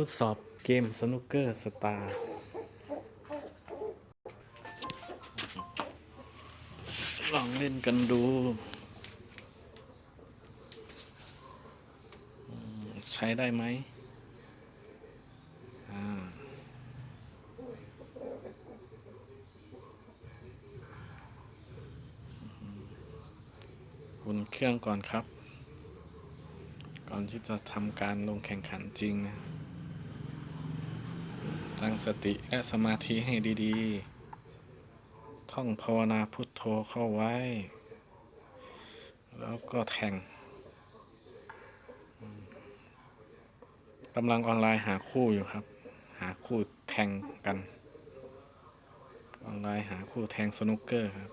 ทดสอบเกมสนุกเกอร์สตาร์ลองเล่นกันดู ใช้ได้ไหมอ่าอุ่นเครื่องก่อนครับ ก่อนที่จะทำการลงแข่งขันจริงนะ ตั้งสติและสมาธิให้ดีๆ ท่องภาวนาพุทโธเข้าไว้ แล้วก็แทงกำลังออนไลน์หาคู่อยู่ครับ หาคู่แทงกัน ออนไลน์หาคู่แทงสนุกเกอร์ครับ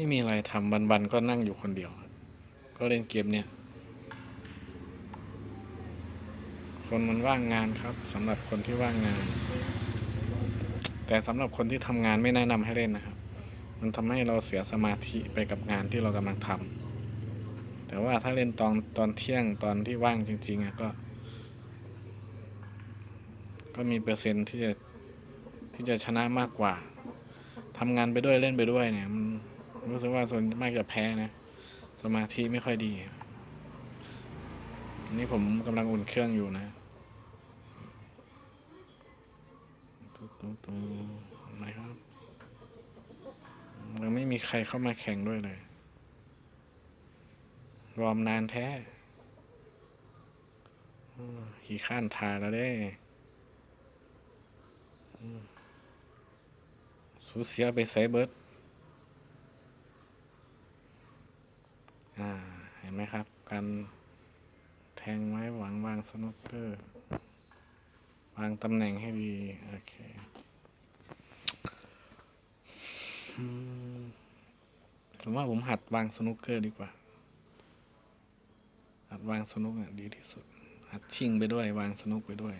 ไม่มีอะไรทำบันๆก็นั่งอยู่คนเดียว ก็เล่นเกมเนี่ย คนมันว่างงานครับสำหรับคนที่ว่างงาน แต่สำหรับคนที่ทำงานไม่แนะนำให้เล่นนะครับ มันทำให้เราเสียสมาธิไปกับงานที่เรากำลังทำแต่ว่าถ้าเล่นตอนตอนเที่ยงตอนที่ว่างจริงๆอะก็ ก็มีเปอร์เซ็นต์ที่จะที่จะชนะมากกว่าทำงานไปด้วยเล่นไปด้วยเนี่ยมัน รู้สึกว่าส่วนมากจะแพ้นะ สมาธิไม่ค่อยดี นี่ผมกำลังอุ่นเครื่องอยู่นะตุ๊ดตุ๊ดตุ๊ดเห็นไหมครับยังไม่มีใครเข้ามาแข่งด้วยเลย รอมนานแท้ขี่ข้านทาแล้วเด้สูเสียไปใส่เบิร์ด อ่า เห็น ไหมครับ การแทงไม้หวังวางสนุกเกอร์ วางตำแหน่งให้ดี โอเคอืมผมว่าผมหัดวางสนุกเกอร์ดีกว่า หัดวางสนุกอะดีที่สุด หัดชิงไปด้วย วางสนุกไปด้วย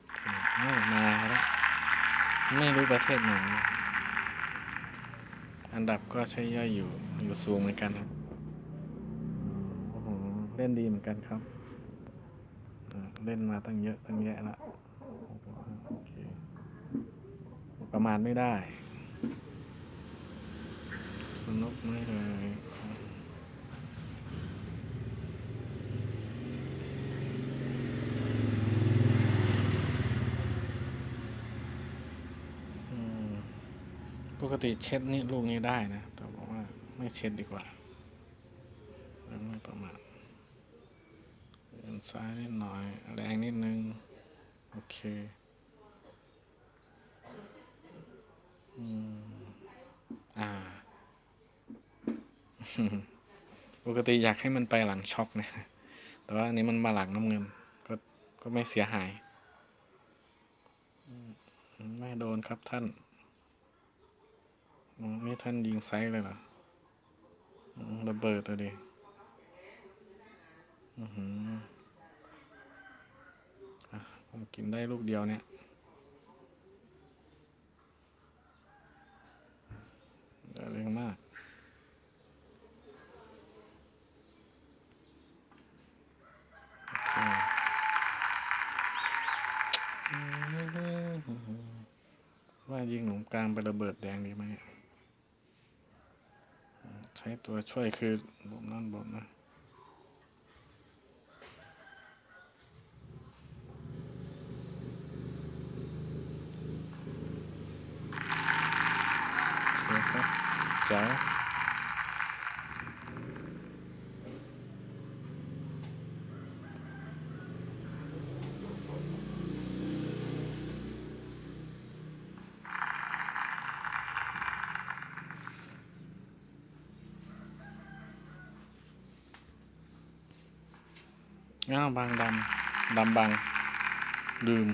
โอเคเอ้ามาแล้วไม่รู้ประเทศไหนอันดับก็ใช้ย่อยอยู่อยู่สูงเหมือนกันครับ ล่นดีเหมือนกันครับ เล่นมาตั้งเยอะตั้งแยะละประมาณไม่ได้ สนุกไม่เลยปกติเช็ดนี่ลูกนี้ได้นะ แต่บอกว่าไม่เช็ดดีกว่า แล้วไม่ประมาท ซ้ายนิดหน่อย แรงนิดนึง โอเค อืม อ่า ปกติอยากให้มันไปหลังช็อกนะ แต่ว่าอันนี้มันมาหลังน้ำเงิน ก็ ก็ไม่เสียหาย ไม่โดนครับท่านอ๋อนี่ท่านยิงไซส์เลยเหรอระเบิดเลยดิอือหืออะ ผมกินได้ลูกเดียวเนี่ยได้เร็วมากว่ายิงหนุ่มกลางไประเบิดแดงดีไหมใช้ตัวช่วยคือบ่มนั่นบ่มนะโอเคครับ แจ๋วอ้าวบางดำ ดำบางลืม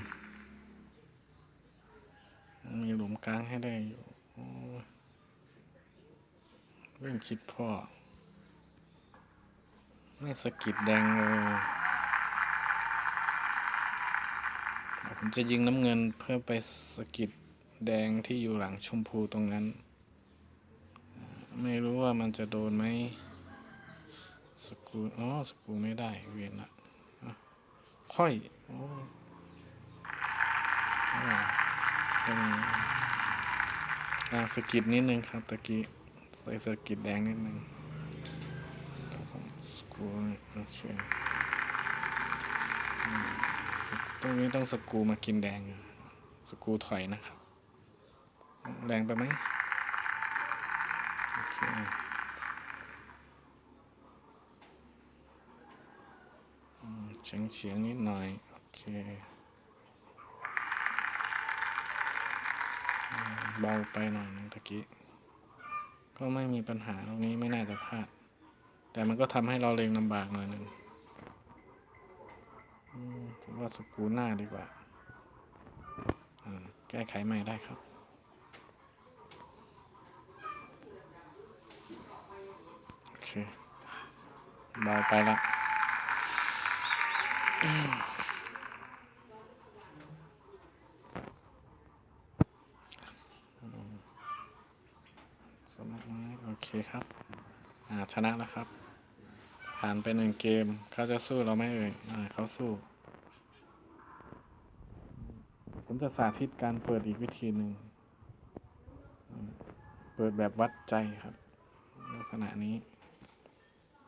มีหลุมกลางให้ได้อยู่โอ้ย เรื่งคิดพ่อ ไม่สกิดแดงเลยผมจะยิงน้ำเงินเพื่อไปสกิดแดงที่อยู่หลังชมพูตรงนั้น ไม่รู้ว่ามันจะโดนไหมสกูอ๋อสกูไม่ได้เวียนละค่อยโอ้อ่าเป็นอ่าสกิดนิดนึงครับตะกี้ ส่สกิดแดงนิดนึงสกูโอเคตรงนี้ต้องสกรูมากินแดง สกรูถอยนะครับแรงไปไหมโอเคเฉียงเฉียงๆนิดหน่อย โอเคมเบาไปหน่อยนึงตะกี้ ก็ไม่มีปัญหาตรงนี้ไม่น่าจะพลาด แต่มันก็ทำให้เราเล็งลำบากหน่อยหนึงอืมผมว่าสกูหน้าดีกว่าอ่า แก้ไขใหม่ได้ครับโอเคเบาไปละอืมสมัครไม้โอ เคครับ อ่าชนะแล้วครับ ผ่านไปหนึ่งเกมเขาจะสู้เราไหมเอ่ยอ่าเขาสู้ผมจะสาธิตการเปิดอีกวิธีหนึ่ง เปิดแบบวัดใจครับ ลักษณะนี้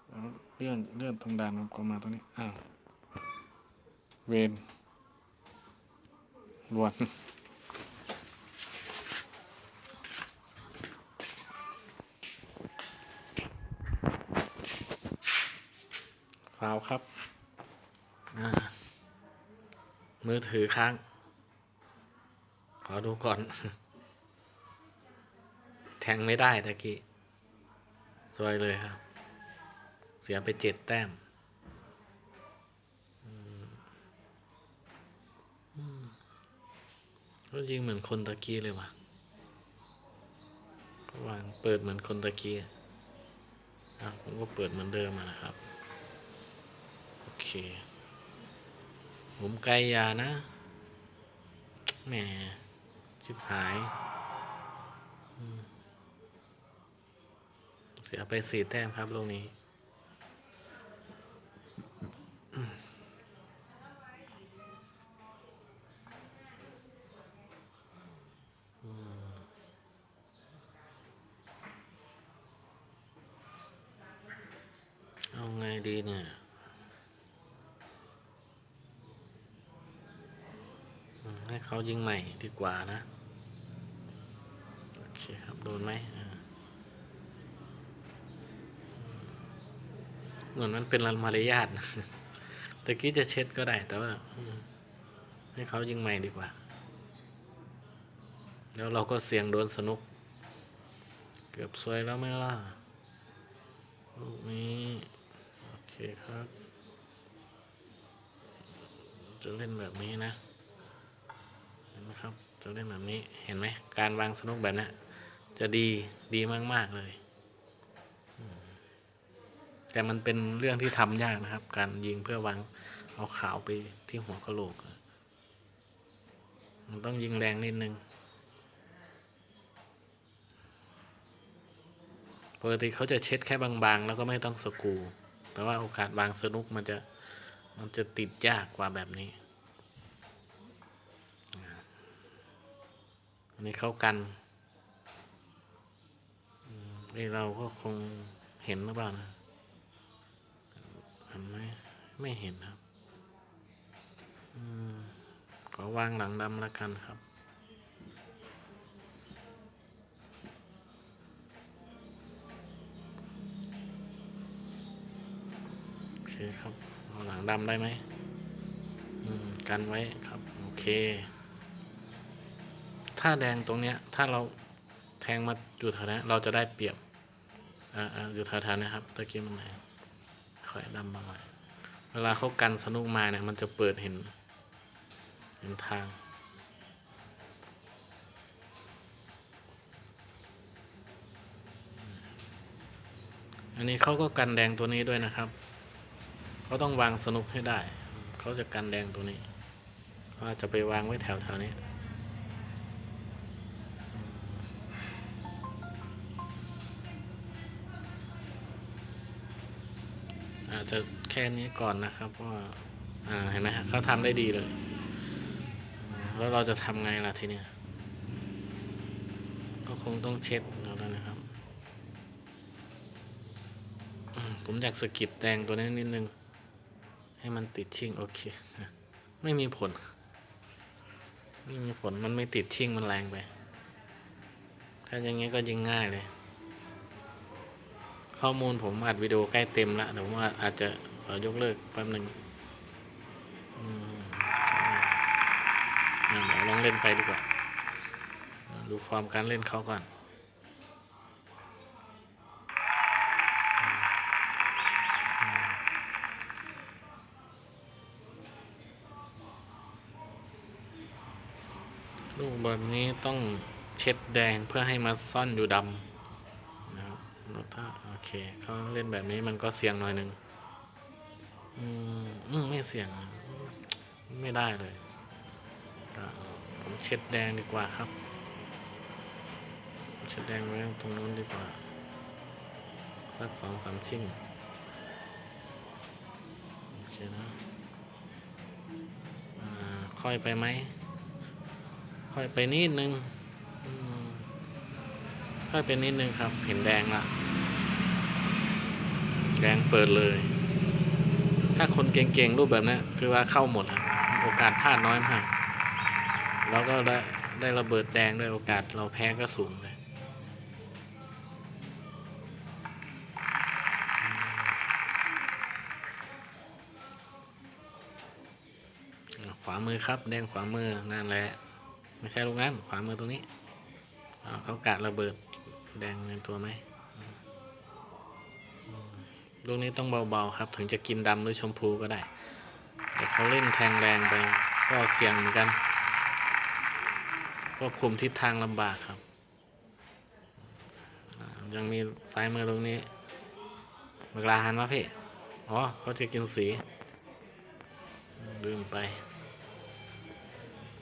แล้วเลื่อนเลื่อนตรงด่านกลมมาตรงนี้ อ้าว เวนรวน ฟาวครับ มือถือค้าง ขอดูก่อน แทงไม่ได้ตะกี้สวยเลยครับ เสียไปเจ็ดแต้มก็ยิงเหมือนคนตะกี้เลยว่ะก็วางเปิดเหมือนคนตะกี้อะอะผมก็เปิดเหมือนเดิมนะครับ เคผมไกลยานะแหมชิบหาย เสียไปสี่แต้มครับลูกนี้เอาไงดีเนี่ยอืมให้ เขายิงใหม่ดีกว่านะ โอเคครับ โดนไหมเหมือนมันเป็นมารยาทตะกี้จะเช็ดก็ได้แต่ว่า ให้เขายิงใหม่ดีกว่า แล้วเราก็เสี่ยงโดนสนุก เกือบซวยแล้วไม่ล่ะลูกนี้ โอเคครับ จะเล่นแบบนี้นะ ห็นไหมครับจะเล่นแบบนี้เห็นไหมการวางสนุกแบบนี้จะดีดีมาก ๆ เลย แต่มันเป็นเรื่องที่ทำยากนะครับ การยิงเพื่อวางเอาขาวไปที่หัวกะโหลก มันต้องยิงแรงนิดนึงปกติเขาจะเช็ดแค่บางๆ แล้วก็ไม่ต้องสกูแต่ว่าโอกาสวางสนุกมันจะมันจะติดยากกว่าแบบนี้อ่า อันนี้เขากันนี่เราก็คงเห็นหรือเปล่านะเห็นไหมไม่เห็นครับอขอวางหลังดำแล้วกันครับโอเคครับเอาหลังดำได้ไหมมกันไว้ครับ โอเค ถ้าแดงตรงเนี้ยถ้าเราแทงมาอยู่แถวนี้เราจะได้เปรียบอ่าออยู่แถวๆนะครับตะกี้มันไหนค่อยดำมาหน่อยเวลาเขากันสนุกมาเนี่ยมันจะเปิดเห็น เห็นทางอันนี้เขาก็กันแดงตัวนี้ด้วยนะครับ เขาต้องวางสนุกให้ได้ เขาจะกันแดงตัวนี้เขาจะไปวางไว้แถวแถวๆนี้ อาจจะแค่นี้ก่อนนะครับว่าอ่าเห็นไหมฮะเขาทำได้ดีเลย แล้วเราจะทำไงล่ะทีเนี้ยก็คงต้องเช็ดแล้วนะครับ ผมอยากสกิดแดงตัวนี้นิดนึง ให้มันติดชิ่งโอเค ไม่มีผล ไม่มีผลมันไม่ติดชิ่งมันแรงไป ถ้าอย่างงี้ก็ยิงง่ายเลย ข้อมูลผมอัดวิดีโอใกล้เต็มล้วแต่ว่าอาจจะขอยกเลิกแป๊บหนึ่งเดี๋ยวลองเล่นไปดีกว่าอ่า ดูฟอร์มการเล่นเขาก่อนลูกแบบนี้ต้องเช็ดแดงเพื่อให้มาซ่อนอยู่ดำ นะครับโนต้าโอ เคเขาเล่นแบบนี้มันก็เสี่ยงหน่อยหนึ่งอืมอืมไม่เสี่ยง ไม่ได้เลยผมเช็ดแดงดีกว่าครับ เช็ดแดงไว้ตรงนู้นดีกว่า สักสองสามชิ้นโอเคนะอ่าค่อยไปไหม ค่อยไปนิดนึงค่อยเป็นนิดนึงครับ เห็นแดงละ แดงเปิดเลย ถ้าคนเก่งๆรูปแบบนี้คือว่าเข้าหมดครับโอกาสพลาดน้อยมาก แล้วก็ได้ได้ระเบิดแดงด้วยโอกาสเราแพ้ก็สูงเลยขวามือครับ แดงขวามือนั่นแหละ ไม่ใช่ลูกนั้น ขวามือตรงนี้เขากะระเบิด แดงในตัวไหม ลูกนี้ต้องเบาๆครับ ถึงจะกินดำหรือชมพูก็ได้ แต่เขาเล่นแทงแรงไปก็เสี่ยงเหมือนกัน ก็คุมทิศทางลำบากครับ ยังมีซ้ายมือตรงนี้เวลาหันมาพี่อ๋อเขาจะกินสีลืมไป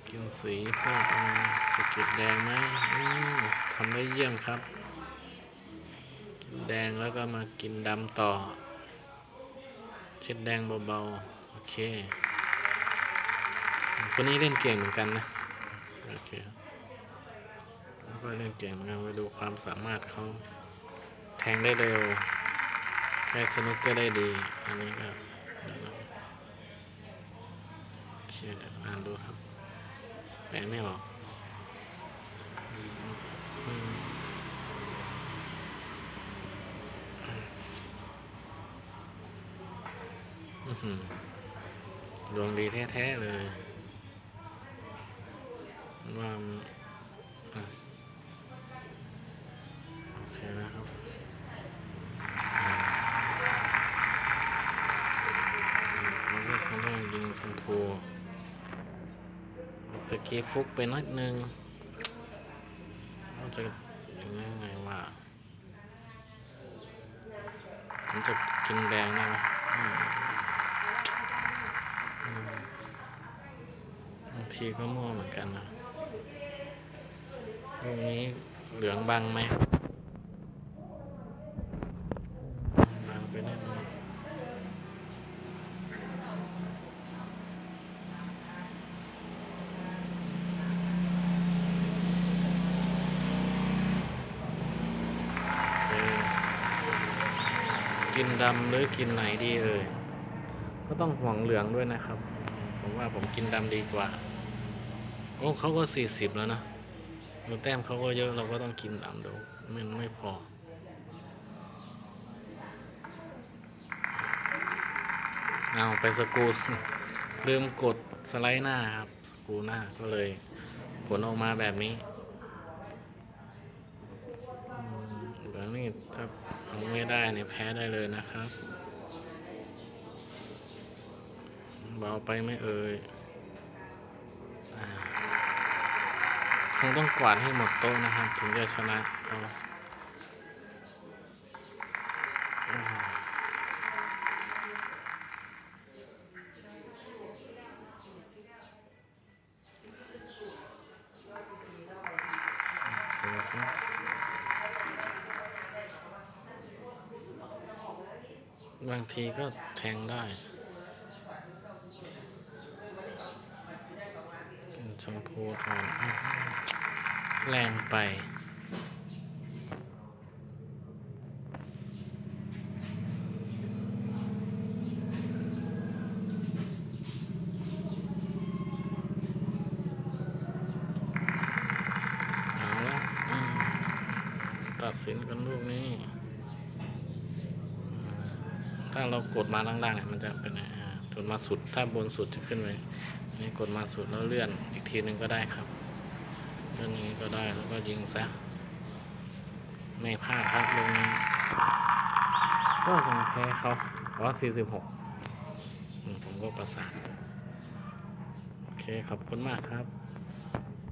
กินสีพวกอืมสก็ดแดงไหมมทำได้เยี่ยมครับ แดงแล้วก็มากินดำต่อ เช็ดแดงเบาๆ โอเค คนนี้เล่นเก่งเหมือนกันนะ โอเคแล้วก็เล่นเก่งเหมือนกันไปดูความสามารถเขาแทงได้เร็วแค่สนุกก็ได้ดี อันนี้ก็โอเคเดี๋ยวอ่านดูครับแปลไม่ออกอืมอื้อหือ ดวงดีแท้ๆเลย ว่ามันอะโอเคนะครับอ่าแล้วก็เขาต้องยิงชมพูตะกี้ฟุกไปนิดนึงเราจะยังไงไงว่าผมจะกินแดงได้ไหม ทีก็มั่วเหมือนกันนะตรงนี้เหลืองบังไหมบังไปนิดนึงกินดำหรือกินไหนดีเอ่ยก็ต้องห่วงเหลืองด้วยนะครับ ผมว่าผมกินดำดีกว่า โอ้เขาก็สี่สิบแล้วนะแต้มเขาก็เยอะเราก็ต้องกินดำเดี๋ยวมันไม่พอเอาไปสกูลืมกดสไลด์หน้าครับ สกูหน้าก็เลยผลออกมาแบบนี้เหลืองนี่ถ้าเอาไม่ได้เนี่ยแพ้ได้เลยนะครับ เบาไปไม่เอ่ย คงต้องกวาดให้หมดโต๊ะนะครับ ถึงจะชนะเขาอืมโอเครับบางทีก็แทงได้ชมพูทอื้อหือ แรงไป เอาละตัดสินกันลูกนี้ ถ้าเรากดมาล่างๆเนี่ยมันจะเป็นไงกดมาสุด ถ้าบนสุดจะขึ้นไปนนี้กดมาสุดแล้วเลื่อนอีกทีหนึ่งก็ได้ครับ เลื่อนอย่างนี้ก็ได้แล้วก็ยิงซะไม่พลาดครับลงนี้ก็ยังแพ้เขาเพราะ46อืมผมก็ประสานโอเคขอบคุณมากครับ